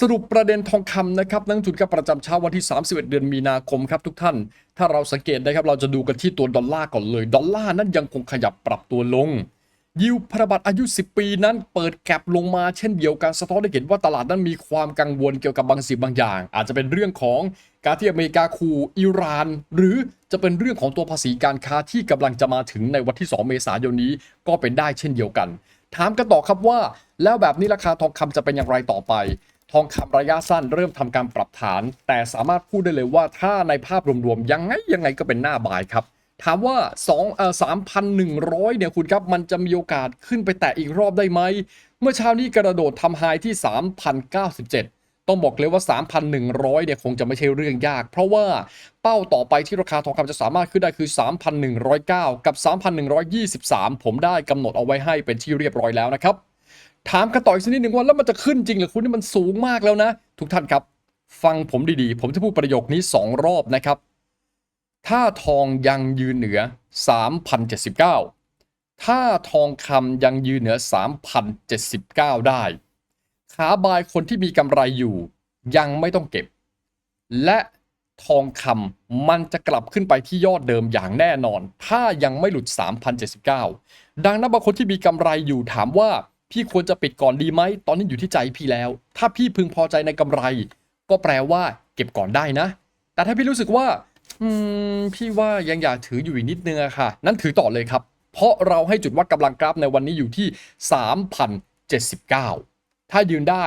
สรุปประเด็นทองคำนะครับนักลงทุนกับประจำเช้าวันที่ 31 เดือนมีนาคมครับทุกท่าน ถ้าเราสังเกตนะครับเราจะดูกันที่ตัวดอลลาร์ก่อนเลย ดอลลาร์นั้นยังคงขยับปรับตัวลง ยิวพันธบัตรอายุ 10 ปีนั้นเปิดแก็บลงมาเช่นเดียวกันสะท้อนให้เห็นว่าตลาดนั้นมีความกังวลเกี่ยวกับบางสิ่งบางอย่าง อาจจะเป็นเรื่องของการที่อเมริกาคู่อิหร่าน หรือจะเป็นเรื่องของตัวภาษีการค้าที่กำลังจะมาถึงในวันที่ 2 เมษายนนี้ก็เป็นได้เช่นเดียวกัน ถามกันต่อครับว่า แล้วแบบนี้ราคาทองคำจะเป็นอย่างไรต่อไป ทองคำระยะสั้นเริ่มทำการปรับฐาน แต่สามารถพูดได้เลยว่าถ้าในภาพรวมๆ ยังไงยังไงก็เป็นหน้าบายครับ ถามว่า2เอ่อ3,100 เนี่ยคุณครับ มันจะมีโอกาสขึ้นไปแตะอีกรอบได้ไหม เมื่อเช้านี้กระโดดทำไฮที่ 3,097 ต้องบอกเลยว่า 3,100 เนี่ยคงจะไม่ใช่เรื่องยาก เพราะว่าเป้าต่อไปที่ราคาทองคำจะสามารถขึ้นได้คือ 3,109 กับ 3,123 ผมได้กำหนดเอาไว้ให้เป็นที่เรียบร้อยแล้วนะครับ ถามกันต่ออีกสักนิดหนึ่งว่าแล้วมันจะขึ้นจริงหรือคุณนี่มันสูงมากแล้วนะ ทุกท่านครับ ฟังผมดีๆ ผมจะพูดประโยคนี้ 2 รอบนะครับ ถ้าทองยังยืนเหนือ 3,079 ถ้าทองคำยังยืนเหนือ 3,079 ได้ ขาบายคนที่มีกำไรอยู่ ยังไม่ต้องเก็บ และทองคำมันจะกลับขึ้นไปที่ยอดเดิมอย่างแน่นอน ถ้ายังไม่หลุด 3,079 ดังนั้นบางคนที่มีกำไรอยู่ถามว่า พี่ควรจะปิดก่อนดีไหม ตอนนี้อยู่ที่ใจพี่แล้ว ถ้าพี่พึงพอใจในกำไร ก็แปลว่า เก็บก่อนได้นะ แต่ถ้าพี่รู้สึกว่า อืม พี่ว่ายังอยากถืออยู่อีกนิดนึงอะค่ะ นั้นถือต่อเลยครับ เพราะเราให้จุดวัดกำลังกราฟในวันนี้อยู่ที่3,079 ถ้ายืนได้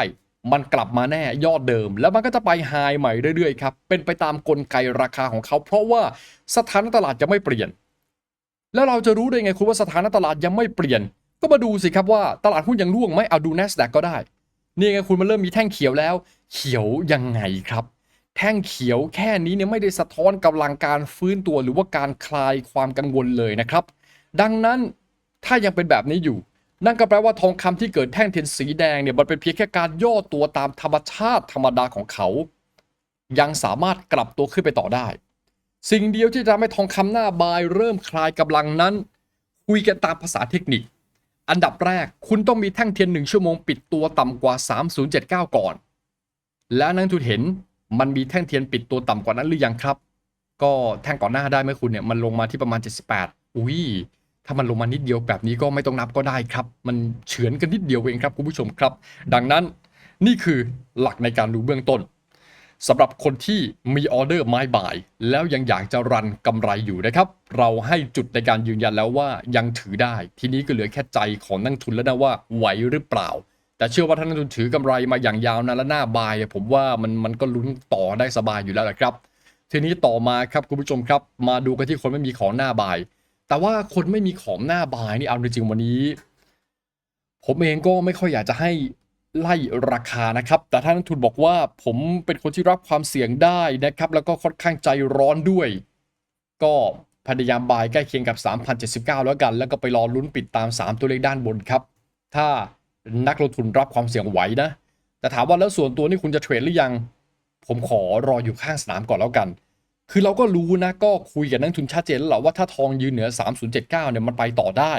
มันกลับมาแน่ยอดเดิม แล้วมันก็จะไปไฮใหม่เรื่อยๆครับ เป็นไปตามกลไกราคาของเขา เพราะว่าสถานะตลาดยังไม่เปลี่ยน แล้วเราจะรู้ได้ไงคุณว่าสถานะตลาดยังไม่เปลี่ยน ก็มาดูสิครับว่าตลาดหุ้นยังร่วงไหมเอาดู NASDAQ ก็ได้ นี่ไงคุณมันเริ่มมีแท่งเขียวแล้ว เขียวยังไงครับ แท่งเขียวแค่นี้เนี่ยไม่ได้สะท้อนกำลังการฟื้นตัวหรือว่าการคลายความกังวลเลยนะครับ ดังนั้นถ้ายังเป็นแบบนี้อยู่ นั่นก็แปลว่าทองคำที่เกิดแท่งเทียนสีแดงเนี่ยมันเป็นเพียงแค่การย่อตัวตามธรรมชาติธรรมดาของเขา ยังสามารถกลับตัวขึ้นไปต่อได้ สิ่งเดียวที่จะทำให้ทองคำหน้าบายเริ่มคลายกำลังนั้น คุยกันตามภาษาเทคนิค อันดับแรกคุณต้องมีแท่งเทียนหนึ่งชั่วโมงปิดตัวต่ำกว่า 3079 ก่อน และนักลงทุนเห็นมันมีแท่งเทียนปิดตัวต่ำกว่านั้นหรือยังครับ ก็แท่งก่อนหน้าได้ไหมคุณเนี่ยมันลงมาที่ประมาณ 78 อุ้ยถ้ามันลงมานิดเดียวแบบนี้ก็ไม่ต้องนับก็ได้ครับ มันเฉือนกันนิดเดียวเองครับคุณผู้ชมครับ ดังนั้นนี่คือหลักในการดูเบื้องต้น สำหรับคนที่มีออเดอร์ไม้บ่าย แล้วยังอยากจะรันกำไรอยู่นะครับ เราให้จุดในการยืนยันแล้วว่ายังถือได้ ทีนี้ก็เหลือแค่ใจของนักทุนแล้วนะว่าไหวหรือเปล่า แต่เชื่อว่าท่านนักทุนถือกำไรมาอย่างยาวนานและหน้าบาย ผมว่ามันมันก็ลุ้นต่อได้สบายอยู่แล้วแหละครับ ทีนี้ต่อมาครับคุณผู้ชมครับ มาดูกันที่คนไม่มีของหน้าบาย แต่ว่าคนไม่มีของหน้าบายนี่เอาจริงๆวันนี้ ผมเองก็ไม่ค่อยอยากจะให้ ไล่ราคานะครับ แต่ท่านนักทุนบอกว่าผมเป็นคนที่รับความเสี่ยงได้นะครับ แล้วก็ค่อนข้างใจร้อนด้วย ก็พยายามบายใกล้เคียงกับ 3,079 แล้วกัน แล้วก็ไปรอลุ้นปิดตาม 3 ตัวเลขด้านบนครับ ถ้านักลงทุนรับความเสี่ยงไหวนะ แต่ถามว่าแล้วส่วนตัวนี่คุณจะเทรดหรือยัง ผมขอรออยู่ข้างสนามก่อนแล้วกัน คือเราก็รู้นะ ก็คุยกับนักทุนชัดเจนแล้วว่าถ้าทองยืนเหนือ 3079 เนี่ยมันไปต่อได้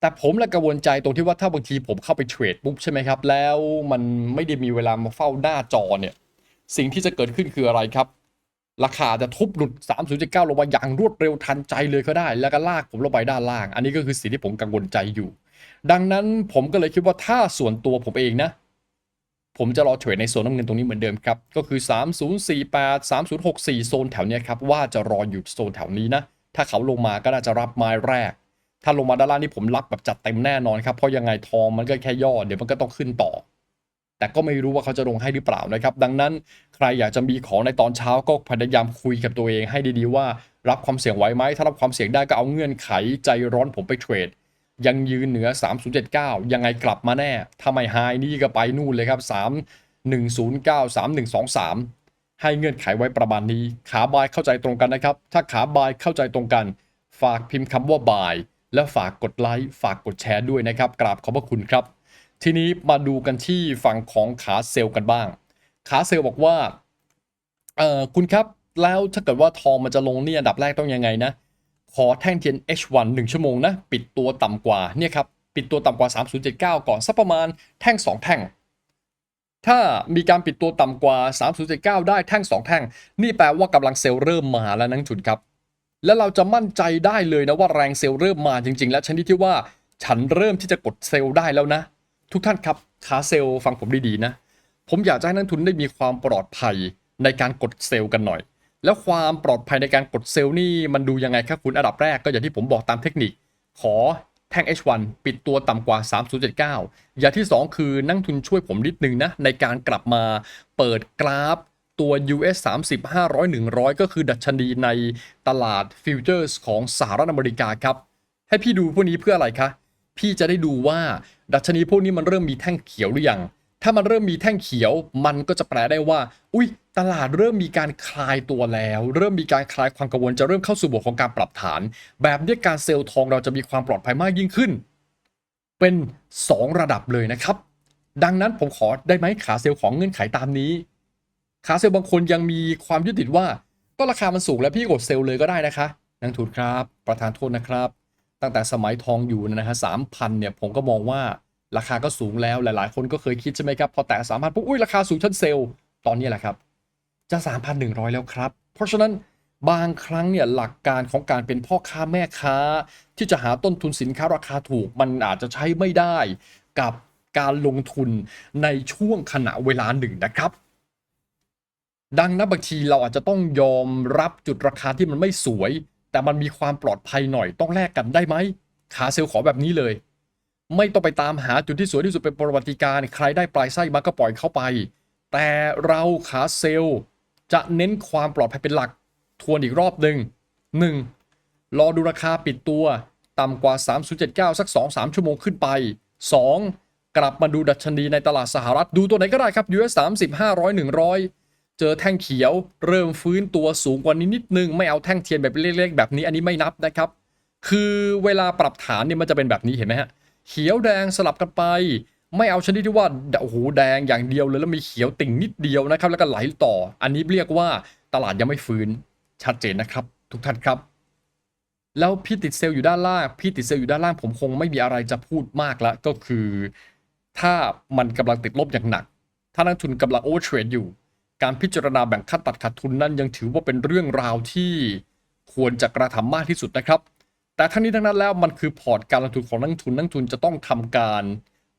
แต่ผมละกังวลใจตรงที่ว่าถ้าบางทีผมเข้าไปเทรดปุ๊บใช่ไหมครับ แล้วมันไม่ได้มีเวลามาเฝ้าหน้าจอเนี่ย สิ่งที่จะเกิดขึ้นคืออะไรครับ ราคาจะทุบหลุด 30.9 ลงมาอย่างรวดเร็วทันใจเลยก็ได้ แล้วก็ลากผมลงไปด้านล่าง อันนี้ก็คือสิ่งที่ผมกังวลใจอยู่ ดังนั้นผมก็เลยคิดว่าถ้าส่วนตัวผมเองนะ ผมจะรอเทรดในโซนน้ำเงินตรงนี้เหมือนเดิมครับ ก็คือ 3048 3064 โซนแถวเนี้ยครับว่าจะรออยู่โซนแถวนี้นะ ถ้าเขาลงมาก็น่าจะรับไม้แรก ถ้าลงมาด้านล่างนี่ผมรับแบบจัดเต็มแน่นอนครับ เพราะยังไงทองมันก็แค่ย่อ เดี๋ยวมันก็ต้องขึ้นต่อ แต่ก็ไม่รู้ว่าเขาจะลงให้หรือเปล่านะครับ ดังนั้นใครอยากจะมีของในตอนเช้าก็พยายามคุยกับตัวเองให้ดีๆว่า รับความเสี่ยงไหวไหม ถ้ารับความเสี่ยงได้ก็เอาเงื่อนไขใจร้อนผมไปเทรด ยังยืนเหนือ 3079 ยังไงกลับมาแน่ ถ้าไม่ไฮนี่ก็ไปนู่นเลยครับ 3109 3123 ให้เงื่อนไขไว้ประมาณนี้ ขาบายเข้าใจตรงกันนะครับ ถ้าขาบายเข้าใจตรงกัน ฝากพิมพ์คำว่าบาย และฝากกดไลค์ฝากกดแชร์ด้วยนะครับ กราบขอบพระคุณครับ ทีนี้มาดูกันที่ฝั่งของขาเซลล์กันบ้าง ขาเซลล์บอกว่าเออคุณครับแล้วถ้าเกิดว่าทองมันจะลงเนี่ยอันดับแรกต้องยังไงนะ ขอแท่งเทียน H1 1 ชั่วโมงนะ ปิดตัวต่ำกว่าเนี่ยครับปิดตัวต่ำกว่า 3079 ก่อนสักประมาณแท่ง 2 แท่ง ถ้ามีการปิดตัวต่ำกว่า 3079 ได้แท่ง 2 แท่ง นี่แปลว่ากำลังเซลล์เริ่มมาแล้วนักทุนครับ และเราจะมั่นใจได้เลยนะว่าแรงเซลล์เริ่มมาจริง ๆ และชนิดที่ว่าฉันเริ่มที่จะกดเซลล์ได้แล้วนะ ทุกท่านครับขาเซลล์ฟังผมดีๆนะ ผมอยากจะให้นักทุนได้มีความปลอดภัยในการกดเซลล์กันหน่อย แล้วความปลอดภัยในการกดเซลล์นี่มันดูยังไงครับคุณอันดับแรกก็อย่างที่ผมบอกตามเทคนิค ขอแท่ง H1 ปิดตัวต่ำกว่า 3079 อย่างที่ 2 คือนักทุนช่วยผมนิดนึงนะ ในการกลับมาเปิดกราฟ ตัว US 30 500 100 ก็คือดัชนีในตลาดฟิวเจอร์สของสหรัฐอเมริกาครับ ให้พี่ดูพวกนี้เพื่ออะไรคะ พี่จะได้ดูว่าดัชนีพวกนี้มันเริ่มมีแท่งเขียวหรือยัง ถ้ามันเริ่มมีแท่งเขียว มันก็จะแปลได้ว่า อุ้ยตลาดเริ่มมีการคลายตัวแล้ว เริ่มมีการคลายความกังวลจะเริ่มเข้าสู่บทของการปรับฐาน แบบนี้การเซลล์ทองเราจะมีความปลอดภัยมากยิ่งขึ้น เป็น 2 ระดับเลยนะครับ ดังนั้นผมขอได้ไหมขาเซลล์ของเงื่อนไขตามนี้ ขาเซลล์บางคนยังมีความยึดติดว่า ก็ราคามันสูงแล้วพี่กดเซลล์เลยก็ได้นะคะนังทุนครับประธานโทษนะครับ ตั้งแต่สมัยทองอยู่นะฮะสามพันเนี่ยผมก็มองว่าราคาก็สูงแล้วหลายๆ คนก็เคยคิดใช่ไหมครับ พอแตะสามพันปุ๊บอุ้ยราคาสูงชั้นเซลล์ตอนนี้แหละครับ จะ 3,100 แล้วครับ เพราะฉะนั้นบางครั้งเนี่ยหลักการของการเป็นพ่อค้าแม่ค้า ที่จะหาต้นทุนสินค้าราคาถูก มันอาจจะใช้ไม่ได้กับการลงทุนในช่วงขณะเวลาหนึ่งนะครับ ดังนั้นบางทีเราอาจจะต้องยอมรับจุดราคาที่มันไม่สวย แต่มันมีความปลอดภัยหน่อยต้องแลกกันได้ไหมขาเซลขอแบบนี้เลย ไม่ต้องไปตามหาจุดที่สวยที่สุดเป็นประวัติการใครได้ปลายไส้มาก็ปล่อยเข้าไป แต่เราขาเซลจะเน้นความปลอดภัยเป็นหลัก ทวนอีกรอบหนึ่ง 1. รอดูราคาปิดตัว ต่ำกว่า 3079 สัก 2-3 ชั่วโมงขึ้นไป 2. กลับมาดูดัชนีในตลาดสหรัฐดูตัวไหนก็ได้ครับ US 30 500 100 เจอแท่งเขียว เริ่มฟื้นตัวสูงกว่านี้นิดนึง ไม่เอาแท่งเทียนแบบเล็กๆแบบนี้อันนี้ไม่นับนะครับ คือเวลาปรับฐานเนี่ยมันจะเป็นแบบนี้เห็นไหมฮะเขียวแดงสลับกันไป ไม่เอาชนิดที่ว่าโอ้โหแดงอย่างเดียวเลยแล้วมีเขียวติ่งนิดเดียวนะครับ แล้วก็ไหลต่อ อันนี้เรียกว่าตลาดยังไม่ฟื้นชัดเจนนะครับ ทุกท่านครับ แล้วพี่ติดเซลล์อยู่ด้านล่าง พี่ติดเซลล์อยู่ด้านล่างผมคงไม่มีอะไรจะพูดมากละก็คือ ถ้ามันกำลังติดลบอย่างหนัก ถ้านักทุนกำลังโอเวอร์เทรดอยู่ การพิจารณาแบ่งคัดตัดขาดทุนนั้นยังถือว่าเป็นเรื่องราวที่ควรจะกระทำมากที่สุดนะครับ แต่ทั้งนี้ทั้งนั้นแล้วมันคือพอร์ตการลงทุนของนักทุนนักทุนจะต้องทำการ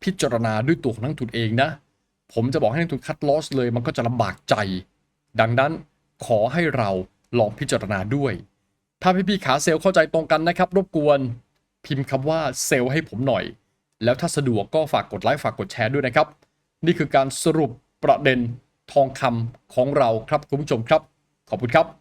พิจารณาด้วยตัวของนักทุนเองนะ ผมจะบอกให้นักทุนคัดลอสเลยมันก็จะลำบากใจ ดังนั้นขอให้เราลองพิจารณาด้วย ถ้าพี่ๆขาเซลล์เข้าใจตรงกันนะครับ รบกวน พิมพ์คำว่าเซลล์ให้ผมหน่อย แล้วถ้าสะดวกก็ฝากกดไลค์ฝากกดแชร์ด้วยนะครับ นี่คือการสรุปประเด็น ทองคำของเราครับคุณผู้ชมครับ ขอบคุณครับ